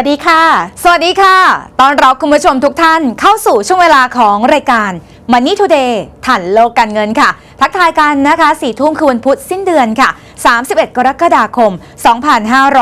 วัสดีค่ะ สวัสดีค่ะ ตอนรับคุณผู้ชมทุกท่านเข้าสู่ช่วงเวลาของรายการ Money Today ถันโลกการเงินค่ะ ทักทายกันนะคะสี่ทุ่มคือวันพุธสิ้นเดือนค่ะ 31 กรกฎาคม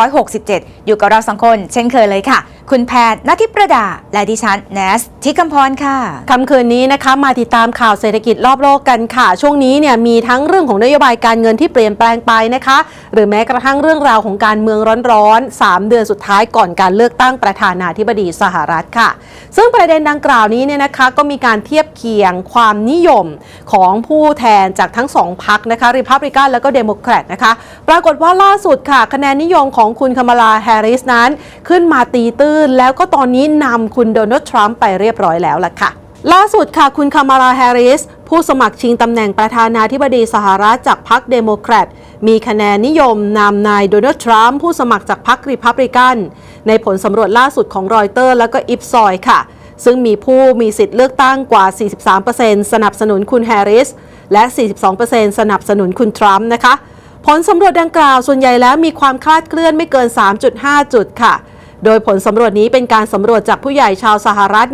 2567 อยู่กับเราสองคน เช่นเคยเลยค่ะ คุณแพทย์นทิประดา และดิฉันแนสทิคำพรค่ะคำคืนนี้นะคะมาติดตามข่าวเศรษฐกิจรอบโลกกันค่ะ ช่วงนี้เนี่ยมีทั้งเรื่องของนโยบายการเงินที่เปลี่ยนแปลงไปนะคะ หรือแม้กระทั่งเรื่องราวของการเมืองร้อนๆ 3 เดือนสุดท้ายก่อนการเลือกตั้งประธานาธิบดีสหรัฐค่ะ ซึ่งประเด็นดังกล่าวนี้เนี่ยนะคะก็มีการเทียบเคียงความนิยมของผู้แทนจากทั้งสองพรรคนะคะริพับลิกันแล้วก็เดโมแครตนะคะ ปรากฏว่าล่าสุดค่ะ คะแนนนิยมของคุณคามาลาแฮร์ริสนั้น ขึ้นมาตีตื้น แล้วก็ตอนนี้นำคุณโดนัลด์ทรัมป์ไปเรียบร้อยแล้วล่ะค่ะ ล่าสุดค่ะคุณคามาลาแฮริสผู้สมัครชิงตำแหน่งประธานาธิบดีสหรัฐจากพรรคเดโมแครตมีคะแนนนิยมนำนายโดนัลด์ทรัมป์ผู้สมัครจากพรรคริพับลิกัน ในผลสำรวจล่าสุดของรอยเตอร์และก็อิฟซอยค่ะ ซึ่งมีผู้มีสิทธิ์เลือกตั้งกว่า 43%สนับสนุนคุณแฮร์ริส และ 42%สนับสนุนคุณทรัมป์นะคะ ผลสำรวจดังกล่าวส่วนใหญ่แล้วมีความคลาดเคลื่อนไม่เกิน 3.5 จุดค่ะ โดยผลสำรวจนี้เป็นการสำรวจจากผู้ใหญ่ชาวสหรัฐ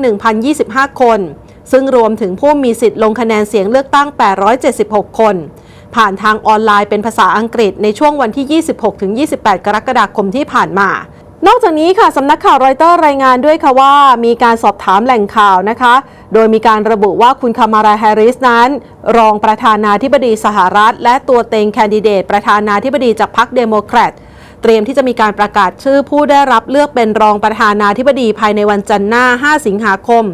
1,025 คน ซึ่งรวมถึงผู้มีสิทธิ์ลงคะแนนเสียงเลือกตั้ง 876 คน ผ่านทางออนไลน์เป็นภาษาอังกฤษในช่วงวันที่ 26-28 กรกฎาคมที่ผ่านมานอกจากนี้ค่ะสำนักข่าวรอยเตอร์รายงานด้วยค่ะว่า มีการสอบถามแหล่งข่าวนะคะ โดยมีการระบุว่าคุณคามาราแฮร์ริสนั้น รองประธานาธิบดีสหรัฐ และตัวเต็งแคนดิเดตประธานาธิบดีจากพรรคเดโมแครต เตรียมที่จะมีการประกาศชื่อผู้ได้รับเลือกเป็นรองประธานาธิบดีภายในวันจันทร์หน้า 5 สิงหาคม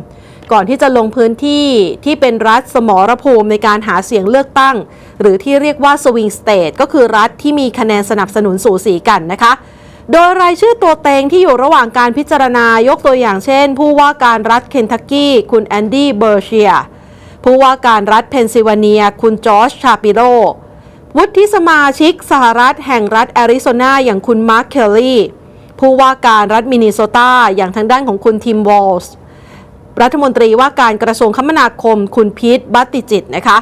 ก่อนที่จะลงพื้นที่ที่เป็นรัฐสมรภูมิในการหาเสียงเลือกตั้ง หรือที่เรียกว่าสวิงสเตทก็คือรัฐที่มีคะแนนสนับสนุนสูสีกันนะคะโดยรายชื่อตัวเต็งที่อยู่ระหว่างการพิจารณายกตัวอย่างเช่น ผู้ว่าการรัฐเคนทักกี้ คุณแอนดี้เบอร์เชีย ผู้ว่าการรัฐเพนซิลเวเนีย คุณจอร์จชาปิโร วุฒิสมาชิกสหรัฐแห่งรัฐแอริโซนาอย่างคุณมาร์คเคลลี่ผู้ว่าการรัฐมินนิโซตาอย่างทางด้านของคุณทิมวอลส์รัฐมนตรีว่าการกระทรวงคมนาคมคุณพีทบัตติจิตนะคะ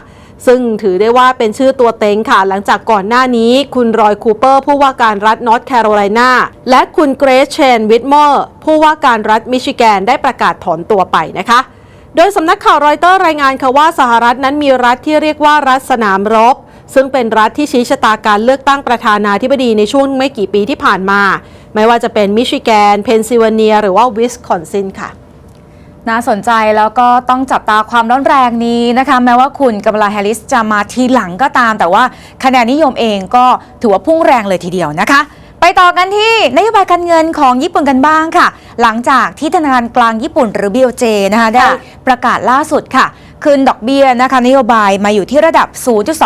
ซึ่งถือได้ว่าเป็นชื่อตัวเต็งค่ะ หลังจากก่อนหน้านี้ คุณรอยคูเปอร์ ผู้ว่าการรัฐนอร์ทแคโรไลนาและคุณเกรซเชนวิทมอร์ผู้ว่าการรัฐมิชิแกนได้ประกาศถอนตัวไปนะคะ โดยสำนักข่าวรอยเตอร์รายงานค่ะว่าสหรัฐนั้นมีรัฐที่เรียกว่ารัฐสนามรบ ซึ่งเป็นรัฐที่ชี้ชะตาการเลือกตั้งประธานาธิบดีในช่วงไม่กี่ปีที่ผ่านมา ไม่ว่าจะเป็นมิชิแกน เพนซิลเวเนีย หรือว่าวิสคอนซินค่ะน่าสนใจแล้วก็ต้องจับตาความร้อนแรงนี้นะคะ แม้ว่าคุณกัมลาแฮร์ริสจะมาทีหลังก็ตาม แต่ว่าคะแนนนิยมเองก็ถือว่าพุ่งแรงเลยทีเดียวนะคะ ไปต่อกันที่นโยบายการเงินของญี่ปุ่นกันบ้างค่ะ หลังจากที่ธนาคารกลางญี่ปุ่นหรือ BOJ นะคะได้ประกาศล่าสุดค่ะ คืนดอกเบี้ยนะคะนโยบายมาอยู่ที่ระดับ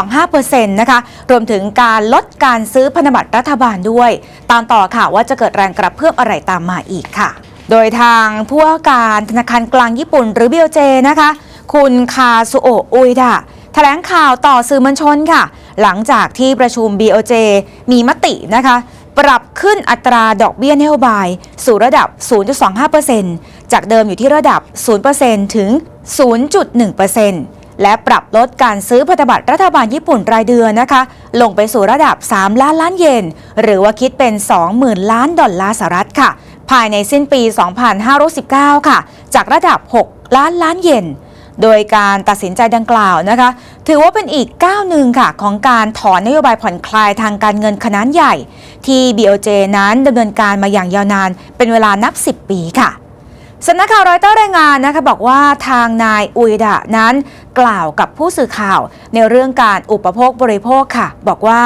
0.25%นะคะรวมถึงการลดการซื้อพันธบัตรรัฐบาลด้วย ตามต่อค่ะว่าจะเกิดแรงกระเพื่อมอะไรตามมาอีกค่ะ โดยทางผู้ว่าการธนาคารกลางญี่ปุ่นหรือ BOJ นะคะ คุณคาซุโอะอุยดะแถลงข่าวต่อสื่อมวลชนค่ะ หลังจากที่ประชุม BOJ มีมตินะคะ ปรับขึ้นอัตราดอกเบี้ยนโยบาย สู่ระดับ 0.25%จากเดิมอยู่ที่ระดับ 0%ถึง 0.1%และปรับลดการซื้อพันธบัตรรัฐบาลญี่ปุ่นรายเดือนนะคะ ลงไปสู่ระดับ 3 ล้านล้านเยน หรือว่าคิดเป็น 20,000 ล้านดอลลาร์สหรัฐค่ะ ภายในสิ้นปี 2519 ค่ะ จากระดับ 6 ล้านล้านเยนโดยการตัดสินใจดังกล่าวนะคะ ถือว่าเป็นอีกก้าวหนึ่งค่ะ ของการถอนนโยบายผ่อนคลายทางการเงินขนาดใหญ่ ที่ BOJ นั้นดำเนินการมาอย่างยาวนานเป็นเวลานับ 10 ปีค่ะสำนักข่าวรอยเตอร์รายงานนะคะบอกว่าทางนายอุยดะนั้นกล่าวกับผู้สื่อข่าว ในเรื่องการอุปโภคบริโภคค่ะ บอกว่า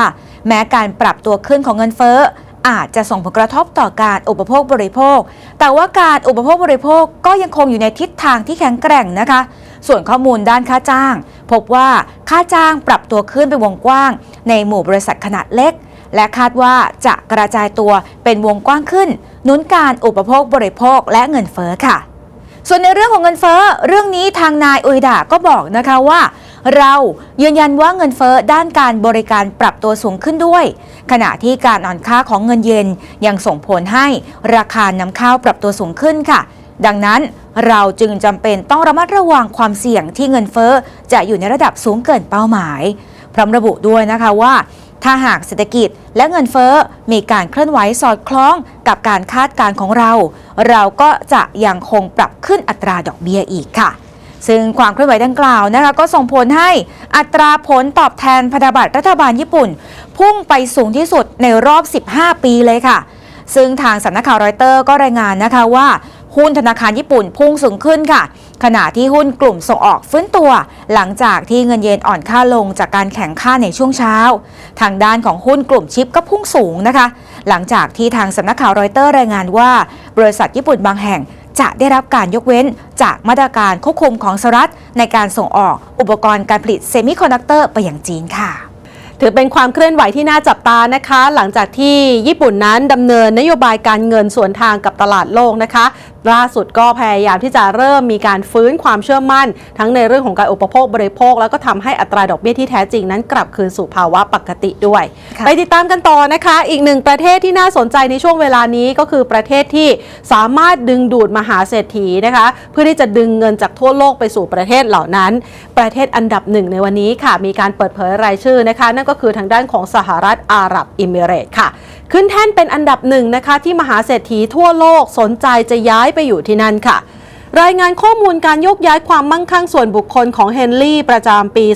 แม้การปรับตัวขึ้นของเงินเฟ้ออาจจะส่งผลกระทบต่อการอุปโภคบริโภค แต่ว่าการอุปโภคบริโภคก็ยังคงอยู่ในทิศทางที่แข็งแกร่งนะคะ ส่วนข้อมูลด้านค่าจ้าง พบว่าค่าจ้างปรับตัวขึ้นเป็นวงกว้าง ในหมู่บริษัทขนาดเล็ก และคาดว่าจะกระจายตัวเป็นวงกว้างขึ้นนุนการอุปโภคบริโภคและเงินเฟ้อค่ะ ส่วนในเรื่องของเงินเฟ้อเรื่องนี้ทางนายอุยดาก็บอกนะคะว่า เรายืนยันว่าเงินเฟ้อด้านการบริการปรับตัวสูงขึ้นด้วย ขณะที่การอ่อนค่าของเงินเยนยังส่งผลให้ราคานำเข้าปรับตัวสูงขึ้นค่ะ ดังนั้นเราจึงจำเป็นต้องระมัดระวังความเสี่ยงที่เงินเฟ้อจะอยู่ในระดับสูงเกินเป้าหมาย พร้อมระบุด้วยนะคะว่า ถ้าหากเศรษฐกิจและเงินเฟ้อมีการเคลื่อนไหวสอดคล้องกับการคาดการณ์ของเรา เราก็จะยังคงปรับขึ้นอัตราดอกเบี้ยอีกค่ะซึ่งความเคลื่อนไหวดังกล่าวนะคะก็ส่งผลให้อัตราผลตอบแทนพันธบัตรรัฐบาลญี่ปุ่น พุ่งไปสูงที่สุดในรอบ 15 ปีเลยค่ะ ซึ่งทางสำนักข่าวรอยเตอร์ก็รายงานนะคะว่า หุ้นธนาคารญี่ปุ่นพุ่งสูงขึ้นค่ะ ขณะที่หุ้นกลุ่มส่งออกฟื้นตัว หลังจากที่เงินเยนอ่อนค่าลงจากการแข่งข้าในช่วงเช้า ทางด้านของหุ้นกลุ่มชิปก็พุ่งสูงนะคะ หลังจากที่ทางสำนักข่าวรอยเตอร์รายงานว่า บริษัทญี่ปุ่นบางแห่งจะได้รับการยกเว้นจากมาตรการควบคุมของสหรัฐ ในการส่งออกอุปกรณ์การผลิตเซมิคอนดักเตอร์ไปยังจีนค่ะถือเป็นความเคลื่อนไหวที่น่าจับตานะคะ หลังจากที่ญี่ปุ่นนั้นดำเนินนโยบายการเงินสวนทางกับตลาดโลกนะคะ ล่าสุดก็พยายามที่จะเริ่มมีการฟื้นความเชื่อมั่น ทั้งในเรื่องของการอุปโภคบริโภค แล้วก็ทำให้อัตราดอกเบี้ยที่แท้จริงนั้นกลับคืนสู่ภาวะปกติด้วยค่ะไปติดตามกันต่อนะคะ อีกหนึ่งประเทศที่น่าสนใจในช่วงเวลานี้ก็คือประเทศที่สามารถดึงดูดมหาเศรษฐีนะคะ เพื่อที่จะดึงเงินจากทั่วโลกไปสู่ประเทศเหล่านั้น ประเทศอันดับหนึ่งในวันนี้ค่ะ มีการเปิดเผยรายชื่อนะคะ นั่นก็คือทางด้านของสหรัฐอาหรับอิมิเรตส์ค่ะ ขึ้นแท่นเป็นอันดับหนึ่งนะคะ ที่มหาเศรษฐีทั่วโลกสนใจจะย้ายไปอยู่ที่นั่นค่ะ รายงานข้อมูลการโยกย้ายความมั่งคั่งส่วนบุคคลของเฮนรี่ประจำปี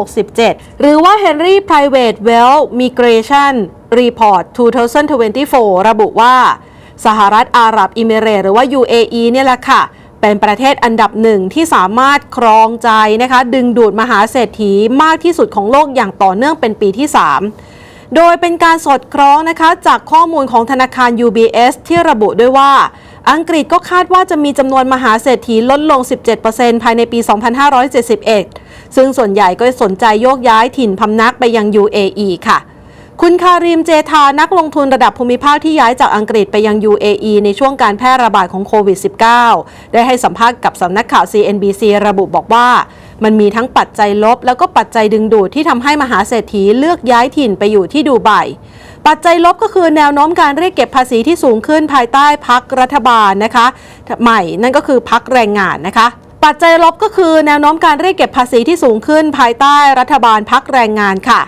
2567 หรือว่า Henry Private Wealth Migration Report 2024 ระบุว่า สหรัฐอาหรับอิมิเรตหรือว่า UAE เนี่ยแหละค่ะเป็นประเทศอันดับหนึ่งที่สามารถครองใจนะคะ ดึงดูดมหาเศรษฐีมากที่สุดของโลกอย่างต่อเนื่องเป็นปีที่ 3 โดยเป็นการสอดคล้องนะคะจากข้อมูลของธนาคาร UBS ที่ระบุด้วยว่า อังกฤษก็คาดว่าจะมีจำนวนมหาเศรษฐีลดลง 17%ภายในปี 2571 ซึ่งส่วนใหญ่ก็สนใจโยกย้ายถิ่นพำนักไปยัง UAE ค่ะคุณคาริมเจทานักลงทุนระดับภูมิภาคที่ย้ายจากอังกฤษไปยัง UAE ในช่วงการแพร่ระบาดของโควิด -19 ได้ให้สัมภาษณ์กับสำนักข่าว CNBC ระบุบอกว่า มันมีทั้งปัจจัยลบ แล้วก็ปัจจัยดึงดูดที่ทำให้มหาเศรษฐีเลือกย้ายถิ่นไปอยู่ที่ดูไบปัจจัยลบก็คือแนวโน้มการเรียกเก็บภาษีที่สูงขึ้นภายใต้พักรัฐบาลนะคะ ใหม่นั่นก็คือพักแรงงานนะคะ ปัจจัยลบก็คือแนวโน้มการเรียกเก็บภาษีที่สูงขึ้น ภายใต้รัฐบาลพักแรงงานค่ะ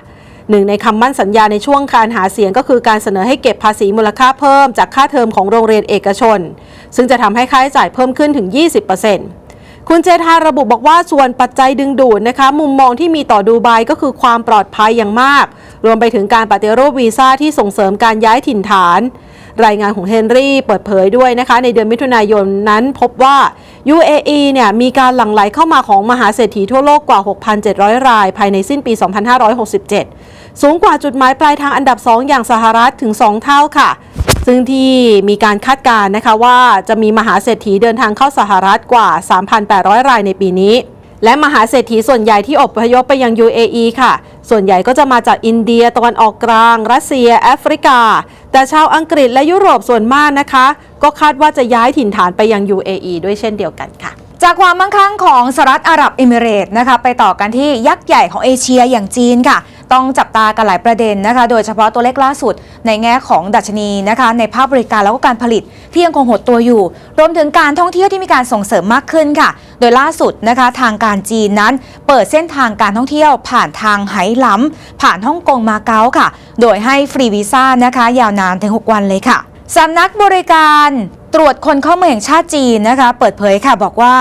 หนึ่งในคำมั่นสัญญาในช่วงการหาเสียงก็คือการเสนอให้เก็บภาษีมูลค่าเพิ่มจากค่าเทอมของโรงเรียนเอกชน ซึ่งจะทำให้ค่าใช้จ่ายเพิ่มขึ้นถึง 20% คุณเจธาระบุบอกว่าส่วนปัจจัยดึงดูดนะคะ มุมมองที่มีต่อดูไบก็คือความปลอดภัยอย่างมาก รวมไปถึงการปฏิรูปวีซ่าที่ส่งเสริมการย้ายถิ่นฐาน รายงานของเฮนรี่เปิดเผยด้วยนะคะ ในเดือนมิถุนายนนั้นพบว่า UAE เนี่ยมีการหลั่งไหลเข้ามาของมหาเศรษฐีทั่วโลกกว่า 6,700 ราย ภายในสิ้นปี 2567 สูงกว่าจุดหมายปลายทางอันดับ 2 อย่างสหรัฐถึง 2 เท่าค่ะ ซึ่งที่มีการคาดการณ์นะคะว่าจะมีมหาเศรษฐีเดินทางเข้าสหรัฐกว่า 3,800 รายในปีนี้ และมหาเศรษฐีส่วนใหญ่ที่อบพยพไปยัง UAE ค่ะ ส่วนใหญ่ก็จะมาจากอินเดียตะวันออกกลาง รัสเซีย แอฟริกา แต่ชาวอังกฤษและยุโรปส่วนมากนะคะ ก็คาดว่าจะย้ายถิ่นฐานไปยัง UAE ด้วยเช่นเดียวกันค่ะ จากความมั่งคั่งของสหรัฐอาหรับเอมิเรตส์นะคะไปต่อกันที่ยักษ์ใหญ่ของเอเชียอย่างจีนค่ะ ต้องจับตากันหลายประเด็นนะคะ โดยเฉพาะตัวเลขล่าสุดในแง่ของดัชนีนะคะ ในภาคบริการแล้วก็การผลิตที่ยังคงหดตัวอยู่ รวมถึงการท่องเที่ยวที่มีการส่งเสริมมากขึ้นค่ะ โดยล่าสุดนะคะทางการจีนนั้น เปิดเส้นทางการท่องเที่ยวผ่านทางไหหลำผ่านฮ่องกงมาเก๊าค่ะ โดยให้ฟรีวีซ่านะคะ ยาวนานถึง 6 วันเลยค่ะ สำนักบริการตรวจคนเข้าเมืองแห่งชาติจีนนะคะ เปิดเผยค่ะบอกว่า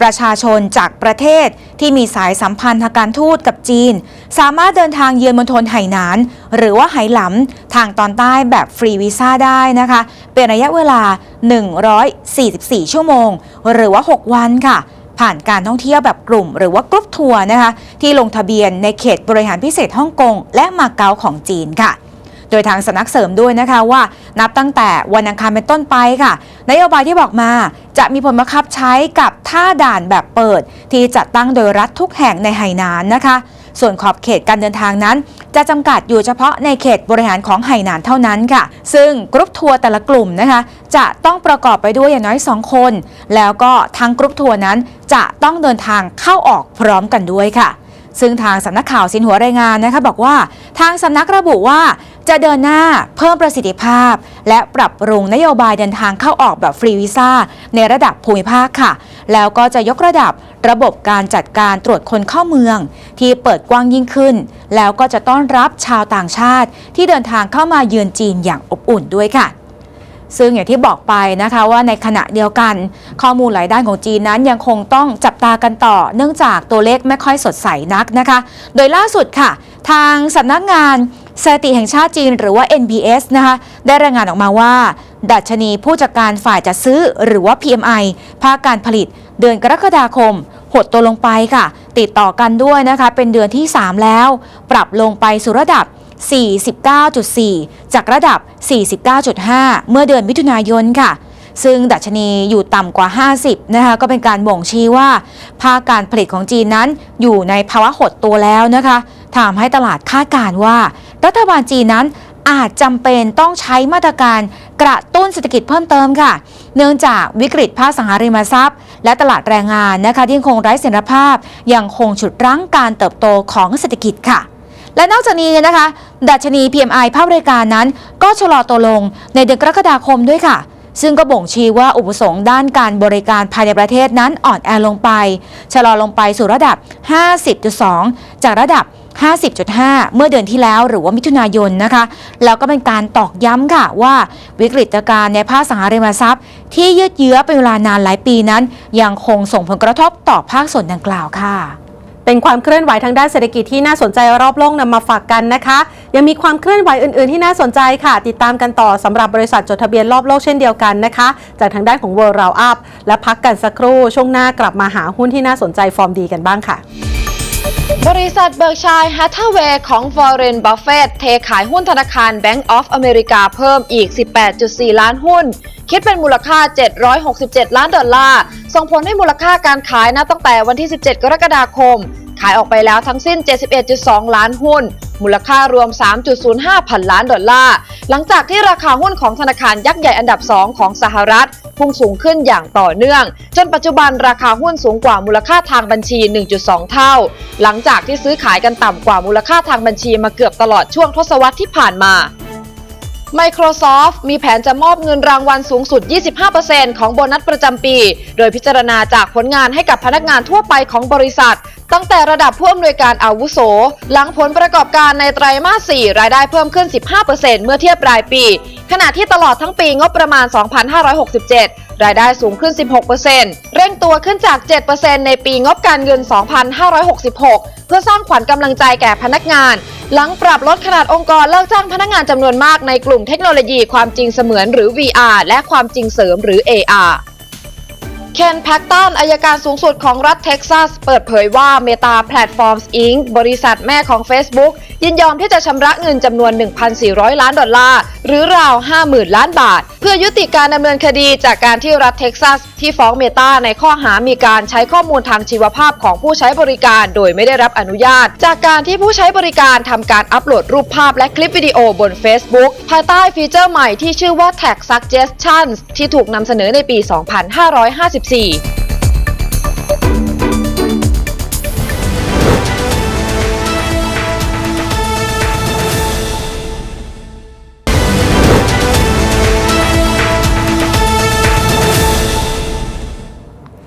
ประชาชนจากประเทศที่มีสายสัมพันธ์ทางการทูตกับจีน สามารถเดินทางเยือนมณฑลไหหนาน หรือว่าไหหลำทางตอนใต้แบบฟรีวีซ่าได้นะคะ เป็นระยะเวลา 144 ชั่วโมง หรือว่า 6 วันค่ะ ผ่านการท่องเที่ยวแบบกลุ่ม หรือว่ากรุ๊ปทัวร์นะคะ ที่ลงทะเบียนในเขตบริหารพิเศษฮ่องกงและมาเก๊าของจีนค่ะ โดยทางสนักเสริมด้วยนะคะว่า นับตั้งแต่วันอังคารเป็นต้นไปค่ะนโยบายที่บอกมาจะมีผลบังคับใช้กับท่าด่านแบบเปิด ที่จัดตั้งโดยรัฐทุกแห่งในไหหนานนะคะ ส่วนขอบเขตการเดินทางนั้น จะจำกัดอยู่เฉพาะในเขตบริหารของไหหนานเท่านั้นค่ะ ซึ่งกรุ๊ปทัวร์แต่ละกลุ่มนะคะ จะต้องประกอบไปด้วยอย่างน้อย 2 คน แล้วก็ทั้งกรุ๊ปทัวร์นั้นจะต้องเดินทางเข้าออกพร้อมกันด้วยค่ะซึ่งทางสำนักข่าวสินหัวรายงานนะคะบอกว่า ทางสำนักระบุว่า จะเดินหน้าเพิ่มประสิทธิภาพ และปรับปรุงนโยบายเดินทางเข้าออกแบบฟรีวีซ่าในระดับภูมิภาคค่ะ แล้วก็จะยกระดับระบบการจัดการตรวจคนเข้าเมือง ที่เปิดกว้างยิ่งขึ้น แล้วก็จะต้อนรับชาวต่างชาติ ที่เดินทางเข้ามาเยือนจีนอย่างอบอุ่นด้วยค่ะซึ่งอย่างที่บอกไปนะคะว่าในขณะเดียวกัน ข้อมูลหลายด้านของจีนนั้นยังคงต้องจับตากันต่อ เนื่องจากตัวเลขไม่ค่อยสดใสนักนะคะ โดยล่าสุดค่ะ ทางสำนักงาน สถิติแห่งชาติจีนหรือว่า NBS นะคะได้รายงานออกมาว่า ดัชนีผู้จัดการฝ่ายจัดซื้อหรือว่า PMI ภาคการผลิต เดือนกรกฎาคม หดตัวลงไปค่ะ ติดต่อกันด้วยนะคะเป็นเดือนที่ 3 แล้ว ปรับลงไปสู่ระดับ 49.4 จากระดับ 49.5 เมื่อเดือนมิถุนายนค่ะซึ่งดัชนีอยู่ต่ำกว่า 50 นะคะ ก็เป็นการบ่งชี้ว่า ภาคการผลิตของจีนนั้นอยู่ในภาวะหดตัวแล้วนะคะทำให้ตลาดคาดการณ์ว่า รัฐบาลจีนนั้นอาจจำเป็นต้องใช้มาตรการกระตุ้นเศรษฐกิจเพิ่มเติมค่ะ เนื่องจากวิกฤตภาคสังหาริมทรัพย์ และตลาดแรงงานนะคะที่ยังคงไร้เสถียรภาพ ยังคงฉุดรั้งการเติบโตของเศรษฐกิจค่ะ และนอกจากนี้นะคะ ดัชนี PMI ภาคบริการนั้น ก็ชะลอตัวลงในเดือนกรกฎาคมด้วยค่ะซึ่งก็บ่งชี้ว่าอุปสงค์ด้านการบริการภายในประเทศนั้นอ่อนแอลงไป ชะลอลงไปสู่ระดับ 50.2 จากระดับ 50.5 เมื่อเดือนที่แล้วหรือว่ามิถุนายนนะคะ แล้วก็เป็นการตอกย้ำค่ะว่าวิกฤตการณ์ในภาคสังหาริมทรัพย์ ที่ยืดเยื้อเป็นเวลานานหลายปีนั้น ยังคงส่งผลกระทบต่อภาคส่วนดังกล่าวค่ะเป็นความเคลื่อนไหวทางด้านเศรษฐกิจที่น่าสนใจรอบโลกนำมาฝากกันนะคะ ยังมีความเคลื่อนไหวอื่น ๆ ที่น่าสนใจค่ะ ติดตามกันต่อสำหรับบริษัทจดทะเบียนรอบโลกเช่นเดียวกันนะคะ จากทางด้านของ World Round Up และพักกันสักครู่ช่วงหน้ากลับมาหาหุ้นที่น่าสนใจฟอร์มดีกันบ้างค่ะ บริษัทเบิร์กชัยฮัตเทเวย์ของฟอร์เรนบัฟเฟตเทขายหุ้นธนาคาร Bank of America เพิ่มอีก 18.4 ล้านหุ้น คิดเป็นมูลค่า 767 ล้านดอลลาร์ ส่งผลให้มูลค่าการขายนะตั้งแต่วันที่ 17 กรกฎาคม ขายออกไปแล้วทั้งสิ้น 71.2 ล้านหุ้น มูลค่ารวม 3.05 พันล้านดอลลาร์ หลังจากที่ราคาหุ้นของธนาคารยักษ์ใหญ่อันดับ 2 ของสหรัฐ พุ่งสูงขึ้นอย่างต่อเนื่อง จนปัจจุบันราคาหุ้นสูงกว่ามูลค่าทางบัญชี 1.2 เท่า หลังจากที่ซื้อขายกันต่ำกว่ามูลค่าทางบัญชีมาเกือบตลอดช่วงทศวรรษที่ผ่านมา Microsoft มีแผนจะมอบเงินรางวัลสูงสุด 25%ของโบนัสประจำปี โดยพิจารณาจากผลงานให้กับพนักงานทั่วไปของบริษัท ตั้งแต่ระดับผู้อำนวยการอาวุโส หลังผลประกอบการในไตรมาส 4 รายได้เพิ่มขึ้น 15%เมื่อเทียบรายปี ขณะที่ตลอดทั้งปีงบประมาณ 2,567รายได้สูงขึ้น 16%เร่งตัวขึ้นจาก 7%ในปีงบการเงิน 2,566 เพื่อสร้างขวัญกำลังใจแก่พนักงาน หลังปรับลดขนาดองค์กรเลิกจ้างพนักงานจำนวนมากในกลุ่มเทคโนโลยีความจริงเสมือนหรือ VR และความจริงเสริมหรือ AR เคนแพ็กตันอายการสูงสุดของรัฐเท็กซัส เปิดเผยว่า Meta Platforms Inc. บริษัทแม่ของ Facebook ยินยอมที่จะชำระเงินจำนวน 1,400 ล้านดอลลาร์ หรือราว 50,000 ล้านบาท เพื่อยุติการดำเนินคดีจากการที่รัฐเท็กซัส ที่ฟ้องเมตาในข้อหามีการใช้ข้อมูลทางชีวภาพของผู้ใช้บริการ โดยไม่ได้รับอนุญาต จากการที่ผู้ใช้บริการทำการอัปโหลดรูปภาพและคลิปวิดีโอบน Facebook ภายใต้ฟีเจอร์ใหม่ที่ชื่อว่า Tag Suggestions ที่ถูกนำเสนอในปี 2554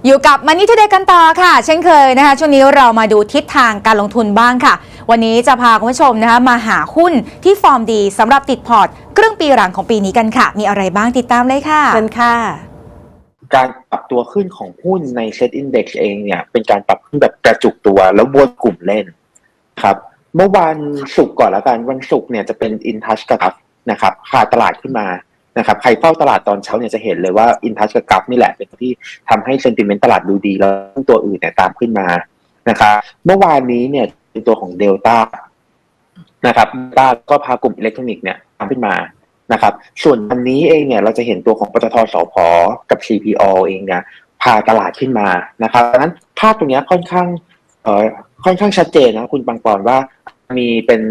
อยู่กับมันนี่ทเดกันต่อค่ะ เช่นเคยนะคะ ช่วงนี้เรามาดูทิศทางการลงทุนบ้างค่ะ วันนี้จะพาคุณผู้ชมนะคะมาหาหุ้นที่ฟอร์มดีสำหรับติดพอร์ต ครึ่งปีหลังของปีนี้กันค่ะ มีอะไรบ้างติดตามเลยค่ะเชิญค่ะ การปรับตัวขึ้นของหุ้นใน Set Index เองเนี่ยเป็นการปรับขึ้นแบบกระจุกตัวแล้ววนกลุ่มเล่นครับ เมื่อวันศุกร์ก่อนแล้วกันวันศุกร์เนี่ยจะเป็น InTouch กับ Gulf นะครับขาตลาดขึ้นมานะครับใครเฝ้าตลาดตอนเช้าเนี่ยจะเห็นเลยว่า InTouch กับ Gulf นี่แหละเป็นที่ทำให้เซนติเมนต์ตลาดดูดีแล้วตัวอื่นเนี่ยตามขึ้นมานะครับเมื่อวานนี้เนี่ยเป็นตัวของ Delta นะครับ Delta ก็พากลุ่มอิเล็กทรอนิกส์เนี่ยตามขึ้นมา นะครับ ส่วนวันนี้เองเนี่ยเราจะเห็นตัวของปตทสพกับ CPO เองเนี่ยพาตลาดขึ้นมานะครับดังนั้นภาพตรงนี้ค่อนข้างเอ่อค่อนข้างชัดเจนนะคุณปังปอนว่ามีเป็น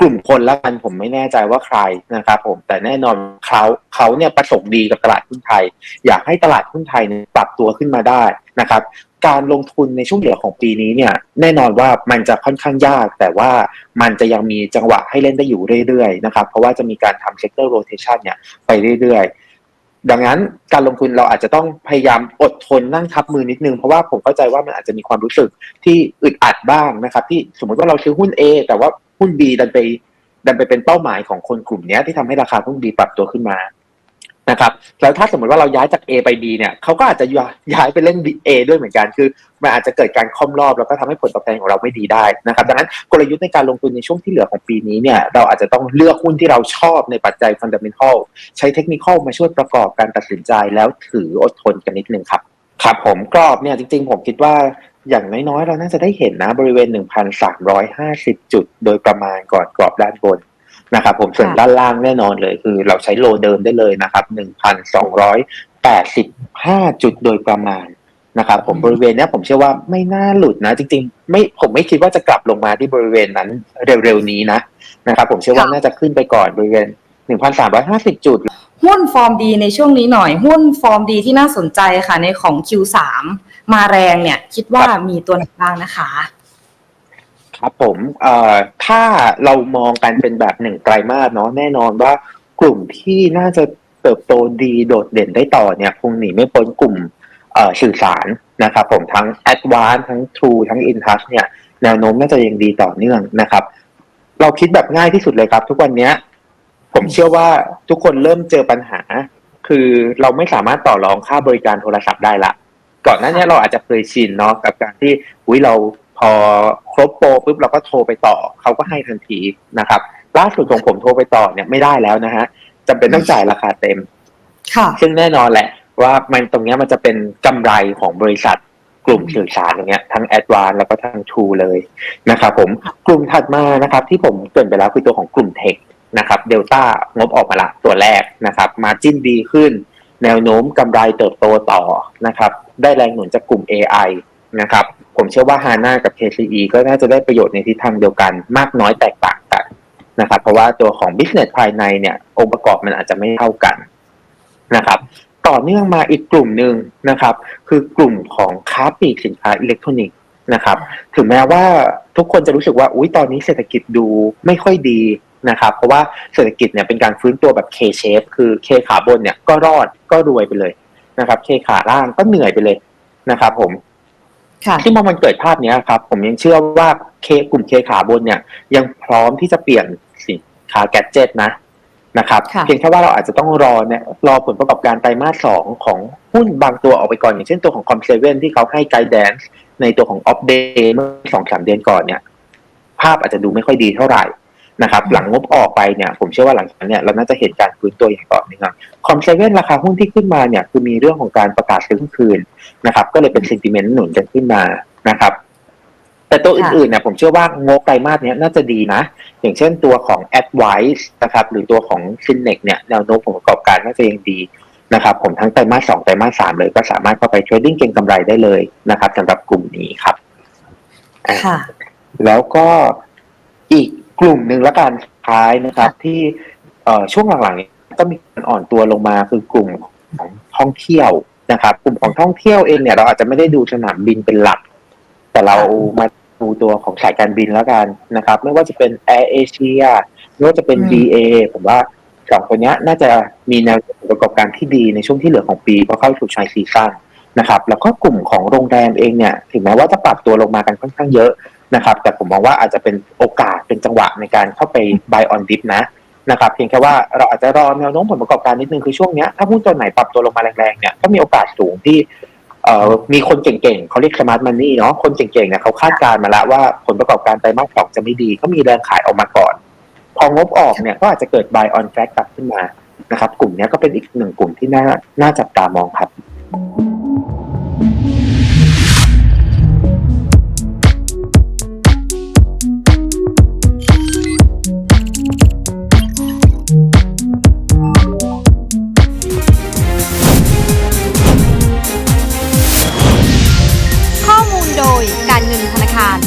กลุ่มคนแล้วกันผมไม่แน่ใจว่าใครนะครับผมแต่แน่นอนเขาเขาเนี่ยประสงค์ดีกับตลาดหุ้นไทย อยากให้ตลาดหุ้นไทยปรับตัวขึ้นมาได้นะครับ การลงทุนในช่วงเหลือของปีนี้เนี่ยแน่นอนว่ามันจะค่อนข้างยาก แต่ว่ามันจะยังมีจังหวะให้เล่นได้อยู่เรื่อยๆนะครับเพราะว่าจะมีการทำ sector rotation เนี่ยไปเรื่อยๆดังนั้นการลงทุนเราอาจจะต้องพยายามอดทนนั่งทับมือนิดนึง เพราะว่าผมเข้าใจว่ามันอาจจะมีความรู้สึกที่อึดอัดบ้างนะครับ ที่สมมติว่าเราซื้อหุ้น A แต่ว่าหุ้น B ดันไปดันไปเป็นเป้าหมายของคนกลุ่มนี้ที่ทำให้ราคาหุ้น B ปรับตัวขึ้นมา นะครับแล้วถ้าสมมติว่าเราย้ายจาก A ไป B เนี่ยเขาก็อาจจะย้ายไปเล่น A ด้วยเหมือนกัน คือมันอาจจะเกิดการค่อมรอบแล้วก็ทำให้ผลตอบแทนของเราไม่ดีได้นะครับดังนั้นกลยุทธ์ในการลงทุนในช่วงที่เหลือของปีนี้เนี่ยเราอาจจะต้องเลือกหุ้นที่เราชอบในปัจจัยฟันดัมเ n นทัลใช้เทคนิคมาช่วยประกอบการตัดสินใจแล้วถืออดทนกันนิดนึงครับครับผมกรอบเนี่ยจริง ๆ ผมคิดว่าอย่างน้อยๆ เราน่าจะได้เห็นนะบริเวณ 1,350 จุด โดยประมาณก่อนกรอบด้านบน นะครับผมส่วนค่ะด้านล่างแน่นอนเลย คือเราใช้โลเดิมได้เลยนะครับ1,285จุดโดยประมาณนะครับผมบริเวณเนี้ยผมเชื่อว่าไม่น่าหลุดนะ จริงๆ ไม่ผมไม่คิดว่าจะกลับลงมาที่บริเวณนั้นเร็วๆนี้นะนะครับผมเชื่อว่าค่ะน่าจะขึ้นไปก่อนบริเวณ 1,350 จุด หุ้นฟอร์มดีในช่วงนี้หน่อย หุ้นฟอร์มดีที่น่าสนใจค่ะในของ Q3 มาแรงเนี่ย คิดว่ามีตัวไหนบ้างนะคะ ครับผมเอ่อถ้าเรามองกันเป็นแบบหนึ่งไตรมาสเนาะแน่นอนว่ากลุ่มที่น่าจะเติบโตดีโดดเด่นได้ต่อเนี่ยคงหนีไม่พ้นกลุ่มเอ่อสื่อสารนะครับผมทั้ง a d v a n c e ทั้ง True ทั้ง InTouch เนี่ยแนวโน้มน่าจะยังดีต่อเนื่องนะครับ เราคิดแบบง่ายที่สุดเลยครับ ทุกวันนี้ผมเชื่อว่าทุกคนเริ่มเจอปัญหา คือเราไม่สามารถต่อรองค่าบริการโทรศัพท์ได้ละ ก่อนหน้านี้เราอาจจะเคยชินเนาะกับการที่อุ้ยเรา อครบโปรปุ๊บเราก็โทรไปต่อเขาก็ให้ทันทีนะครับ ล่าสุดของผมโทรไปต่อเนี่ยไม่ได้แล้วนะฮะจำเป็นต้องจ่ายราคาเต็ม ค่ะ ซึ่งแน่นอนแหละ ว่ามันตรงเนี้ยมันจะเป็นกำไรของบริษัทกลุ่มสื่อสารอย่างเงี้ยทั้ง a d v a n c e แล้วก็ทั้ง True เลยนะครับผมกลุ่มถัดมานะครับที่ผมเกรินไปแล้วคือตัวของกลุ่มเทคนะครับเดลต้างบออกมาละตัวแรกนะครับมาจิ้นดีขึ้น แนวโน้มกำไรเติบโตต่อนะครับได้แรงหนุนจากกลุ่ม AI นะครับ ผมเชื่อว่า HANA กับ KCE ก็น่าจะได้ประโยชน์ในทิศทางเดียวกัน มากน้อยแตกต่างกันนะครับ เพราะว่าตัวของ business ภายในเนี่ย องค์ประกอบมันอาจจะไม่เท่ากันนะครับ ต่อเนื่องมาอีกกลุ่มหนึ่งนะครับ คือกลุ่มของค้าปลีกสินค้าอิเล็กทรอนิกส์นะครับ ถึงแม้ว่าทุกคนจะรู้สึกว่าอุ้ยตอนนี้เศรษฐกิจดูไม่ค่อยดีนะครับ เพราะว่าเศรษฐกิจเนี่ยเป็นการฟื้นตัวแบบ K shape คือ K ขาบนเนี่ยก็รอดก็รวยไปเลยนะครับ K ขาล่างก็เหนื่อยไปเลยนะครับ ผม ค่ะที่พอมันเกิดภาพเนี้ยครับ ผมยังเชื่อว่าเคกลุ่มเคขาบนเนี่ย ยังพร้อมที่จะเปลี่ยนสินค้าแกดเจิตนะนะครับค่ะเพียงแค่ว่าเราอาจจะต้องรอเนี่ยรอผลประกอบการไตรมาสสองของหุ้นบางตัวออกไปก่อน อย่างเช่นตัวของคอมเซเว่นที่เขาให้ไกด์แดนซ์ในตัวของออฟเดย์เมื่อสองสามเดือนก่อนเนี่ย ภาพอาจจะดูไม่ค่อยดีเท่าไหร่ นะครับ หลังงบออกไปเนี่ย ผมเชื่อว่าหลังจากนั้นเนี่ยเราน่าจะเห็นการฟื้นตัวอย่างต่อเนื่องคอมเซเว่นราคาหุ้นที่ขึ้นมาเนี่ยคือมีเรื่องของการประกาศซื้อคืนนะครับ ก็เลยเป็น sentiment หนุนกันขึ้นมานะครับแต่ตัวอื่นๆเนี่ยผมเชื่อว่างบไตรมาสเนี้ยน่าจะดีนะ อย่างเช่นตัวของ Advice นะครับหรือตัวของ f i n n e x เนี่ยแนวโน้มผลประกอบการน่าจะยังดีนะครับผมทั้งไตรมาสสองไตรมาสสามเลยก็สามารถเข้าไปเทรดดิ้งเก็งกำไรได้เลยนะครับสำหรับกลุ่มนี้ครับอะค่ะ แล้วก็อีก กลุ่มหนึ่งละกันท้ายนะครับ ที่เอ่อช่วงหลังๆนี้ก็มีการอ่อนตัวลงมาคือกลุ่มของท่องเที่ยวนะครับกลุ่มของท่องเที่ยวเองเนี่ยเราอาจจะไม่ได้ดูสนามบินเป็นหลัก แต่เรามาดูตัวของสายการบินแล้วกันนะครับ ไม่ว่าจะเป็น Air Asia ไม่ว่าจะเป็นอืม BA ผมว่าสองคนเนี้ยน่าจะมีแนวโน้มประกอบการที่ดีในช่วงที่เหลือของปีเพราะเข้าสู่ชายซีซั่นนะครับ แล้วก็กลุ่มของโรงแรมเองเนี่ย ถึงแม้ว่าจะปรับตัวลงมากันค่อนข้างเยอะ นะครับ แต่ผมมองว่าอาจจะเป็นโอกาสเป็นจังหวะในการเข้าไป buy on dip นะนะครับเพียงแค่ว่าเราอาจจะรอแนวโน้มผลประกอบการนิดนึงคือช่วงนี้ถ้าหุ้นตัวไหนปรับตัวลงมาแรงๆเนี่ยก็มีโอกาสสูงที่มีคนเก่งๆเขาเรียก smart money เนาะคนเก่งๆเนี่ยเขาคาดการณ์มาแล้วว่าผลประกอบการไตรมาสสองจะไม่ดี ก็มีแรงขายออกมาก่อน พองบออกเนี่ยก็อาจจะเกิด buy on track กลับขึ้นมานะครับ กลุ่มนี้ก็เป็นอีกหนึ่งกลุ่มที่น่าน่าจับตามองครับ โดยการเงินธนาคาร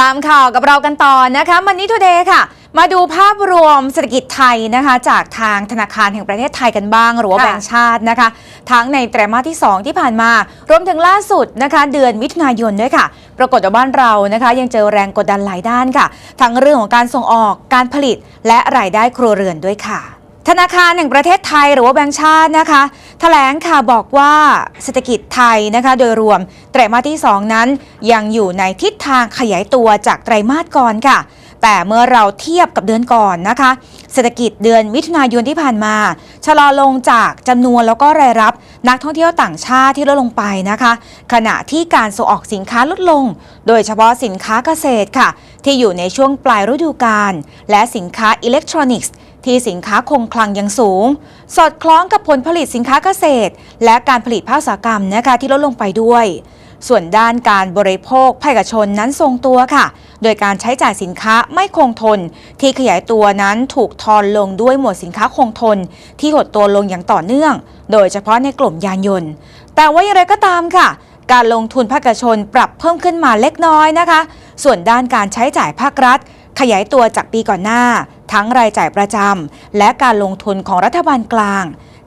ตามข่าวกับเรากันต่อนะคะมันนี่ทูเดย์ค่ะ มาดูภาพรวมเศรษฐกิจไทยนะคะจากทางธนาคารแห่งประเทศไทยกันบ้าง หรือว่าแบงก์ชาตินะคะ ทั้งในไตรมาสที่ 2 ที่ผ่านมา รวมถึงล่าสุดนะคะเดือนมิถุนายนด้วยค่ะ ปรากฏว่าบ้านเรานะคะยังเจอแรงกดดันหลายด้านค่ะ ทั้งเรื่องของการส่งออกการผลิตและรายได้ครัวเรือนด้วยค่ะ ธนาคารแห่งประเทศไทยหรือว่าแบงก์ชาตินะคะแถลงค่ะบอกว่าเศรษฐกิจไทยนะคะโดยรวมไตรมาสที่ 2 นั้น ยังอยู่ในทิศทางขยายตัวจากไตรมาสก่อนค่ะ แต่เมื่อเราเทียบกับเดือนก่อนนะคะ เศรษฐกิจเดือนมิถุนายนที่ผ่านมา ชะลอลงจากจำนวนแล้วก็รายรับ นักท่องเที่ยวต่างชาติที่ลดลงไปนะคะ ขณะที่การส่งออกสินค้าลดลง โดยเฉพาะสินค้าเกษตรค่ะ ที่อยู่ในช่วงปลายฤดูกาลและสินค้าอิเล็กทรอนิกส์ ที่สินค้าคงคลังยังสูง สอดคล้องกับผลผลิตสินค้าเกษตร และการผลิตภาคอุตสาหกรรมนะคะที่ลดลงไปด้วย ส่วนด้านการบริโภคภาคเอกชนนั้นทรงตัวค่ะ โดยการใช้จ่ายสินค้าไม่คงทน ที่ขยายตัวนั้นถูกทอนลงด้วยหมวดสินค้าคงทน ที่หดตัวลงอย่างต่อเนื่อง โดยเฉพาะในกลุ่มยานยนต์ แต่ว่าอย่างไรก็ตามค่ะการลงทุนภาคเอกชนปรับเพิ่มขึ้นมาเล็กน้อยนะคะ ส่วนด้านการใช้จ่ายภาครัฐ ขยายตัวจากปีก่อนหน้า ทั้งรายจ่ายประจำและการลงทุนของรัฐบาลกลาง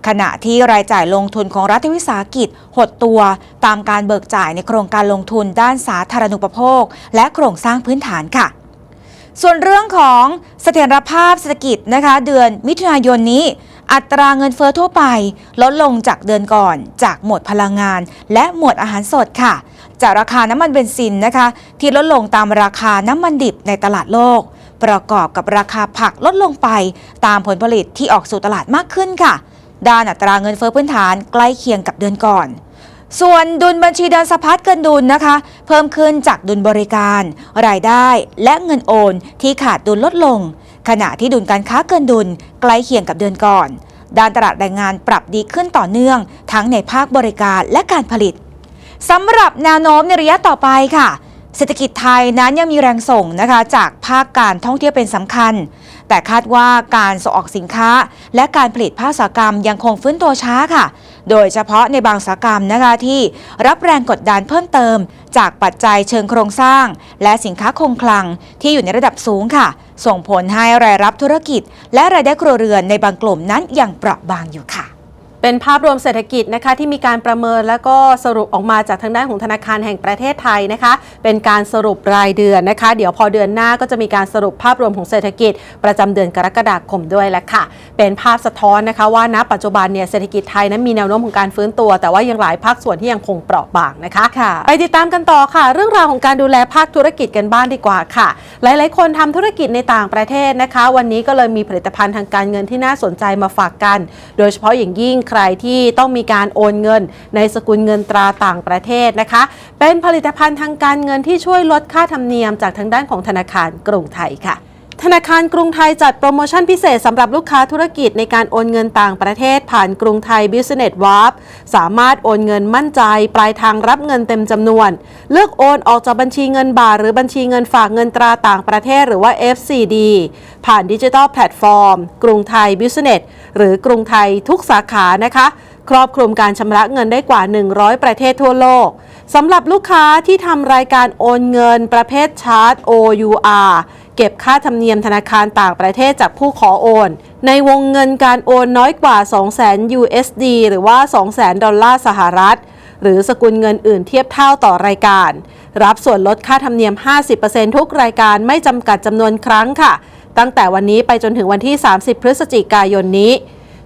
ขณะที่รายจ่ายลงทุนของรัฐวิสาหกิจ หดตัวตามการเบิกจ่ายในโครงการลงทุนด้านสาธารณูปโภค และโครงสร้างพื้นฐานค่ะส่วนเรื่องของเสถียรภาพเศรษฐกิจนะคะ เดือนมิถุนายนนี้ อัตราเงินเฟอ้อทั่วไปลดลงจากเดือนก่อน จากหมวดพลังงาน และหมวดอาหารสดค่ะ จากราคาน้ำมันเบนซินนะคะ ที่ลดลงตามราคาน้ำมันดิบในตลาดโลก ประกอบกับราคาผักลดลงไป ตามผลผลิตที่ออกสู่ตลาดมากขึ้นค่ะด้านอัตราเงินเฟ้อพื้นฐานใกล้เคียงกับเดือนก่อน ส่วนดุลบัญชีเดินสะพัดเกินดุลนะคะ เพิ่มขึ้นจากดุลบริการ รายได้และเงินโอนที่ขาดดุลลดลง ขณะที่ดุลการค้าเกินดุลใกล้เคียงกับเดือนก่อน ด้านตลาดแรงงานปรับดีขึ้นต่อเนื่อง ทั้งในภาคบริการและการผลิตสำหรับแนวโน้มในระยะต่อไปค่ะ เศรษฐกิจไทยนั้นยังมีแรงส่งนะคะจากภาคการท่องเที่ยวเป็นสำคัญ แต่คาดว่าการส่งออกสินค้า และการผลิตภาคอุตสาหกรรมยังคงฟื้นตัวช้าค่ะ โดยเฉพาะในบางอุตสาหกรรมนะคะที่รับแรงกดดันเพิ่มเติม จากปัจจัยเชิงโครงสร้าง และสินค้าคงคลังที่อยู่ในระดับสูงค่ะ ส่งผลให้รายรับธุรกิจ และรายได้ครัวเรือนในบางกลุ่มนั้นยังเปราะบางอยู่ค่ะ เป็นภาพรวมเศรษฐกิจนะคะที่มีการประเมินแล้วก็สรุปออกมาจากทางด้านของธนาคารแห่งประเทศไทยนะคะ เป็นการสรุปรายเดือนนะคะ เดี๋ยวพอเดือนหน้าก็จะมีการสรุปภาพรวมของเศรษฐกิจ ประจำเดือนกรกฎาคมด้วยแหละค่ะ เป็นภาพสะท้อนนะคะว่าณปัจจุบันเนี่ยเศรษฐกิจไทยนั้นมีแนวโน้มของการฟื้นตัว แต่ว่ายังหลายภาคส่วนที่ยังคงเปราะบางนะคะค่ะไปติดตามกันต่อค่ะ เรื่องราวของการดูแลภาคธุรกิจกันบ้างดีกว่าค่ะ หลาย ๆ คนทำธุรกิจในต่างประเทศนะคะ วันนี้ก็เลยมีผลิตภัณฑ์ทางการเงินที่น่าสนใจมาฝากกัน โดยเฉพาะอย่างยิ่งใครที่ต้องมีการโอนเงิน ในสกุลเงินตราต่างประเทศนะคะ เป็นผลิตภัณฑ์ทางการเงินที่ช่วยลดค่าธรรมเนียมจากทางด้านของธนาคารกรุงไทยค่ะ ธนาคารกรุงไทยจัดโปรโมชั่นพิเศษสำหรับลูกค้าธุรกิจในการโอนเงินต่างประเทศผ่านกรุงไทย Business w a r p สามารถโอนเงินมั่นใจ ปลายทางรับเงินเต็มจำนวน เลือกโอนออกจากบัญชีเงินบาทหรือบัญชีเงินฝากเงินตราต่างประเทศหรือว่า FCD ผ่านดิจิทัลแพลตฟอร์ม กรุงไทย Business หรือกรุงไทยทุกสาขานะคะครอบคลุมการชำระเงินได้กว่า 100 ประเทศทั่วโลกสำหรับลูกค้าที่ทำรายการโอนเงินประเภทชาร์จ OUR เก็บค่าธรรมเนียมธนาคารต่างประเทศจากผู้ขอโอน ในวงเงินการโอนน้อยกว่า 200,000 USD หรือว่า 200,000 ดอลลาร์สหรัฐ หรือสกุลเงินอื่นเทียบเท่าต่อรายการ รับส่วนลดค่าธรรมเนียม 50%ทุกรายการไม่จำกัดจำนวนครั้งค่ะ ตั้งแต่วันนี้ไปจนถึงวันที่ 30 พฤศจิกายนนี้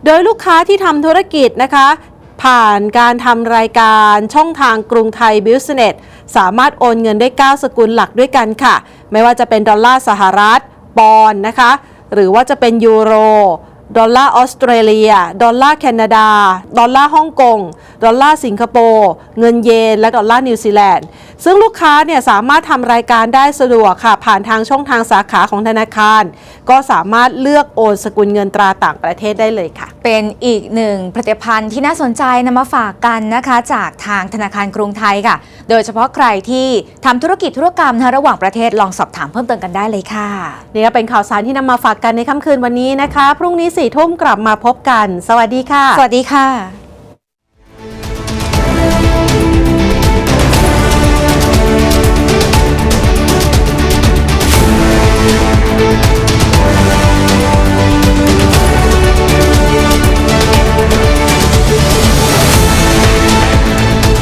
โดยลูกค้าที่ทำธุรกิจนะคะ ผ่านการทำรายการช่องทางกรุงไทยบิ s เนสสามารถโอนเงินได้ 9 สกุลหลักด้วยกันค่ะ ไม่ว่าจะเป็นดอลลาร์สหรัฐปอนด์นะคะ หรือว่าจะเป็นยูโร ดอลลาร์ออสเตรเลีย ดอลลาร์แคนาดา ดอลลาร์ฮ่องกง ดอลลาร์สิงคโปร์ เงินเยน และดอลลาร์นิวซีแลนด์ ซึ่งลูกค้าเนี่ยสามารถทำรายการได้สะดวกค่ะ ผ่านทางช่องทางสาขาของธนาคาร ก็สามารถเลือกโอนสกุลเงินตราต่างประเทศได้เลยค่ะ เป็นอีกหนึ่งผลิตภัณฑ์ที่น่าสนใจนำมาฝากกันนะคะ จากทางธนาคารกรุงไทยค่ะ โดยเฉพาะใครที่ทำธุรกิจธุรกรรมนะคะระหว่างประเทศลองสอบถามเพิ่มเติมกันได้เลยค่ะ นี่ก็เป็นข่าวสารที่นำมาฝากกันในค่ำคืนวันนี้นะคะ พรุ่งนี้สี่ทุ่มกลับมาพบกัน สวัสดีค่ะ สวัสดีค่ะ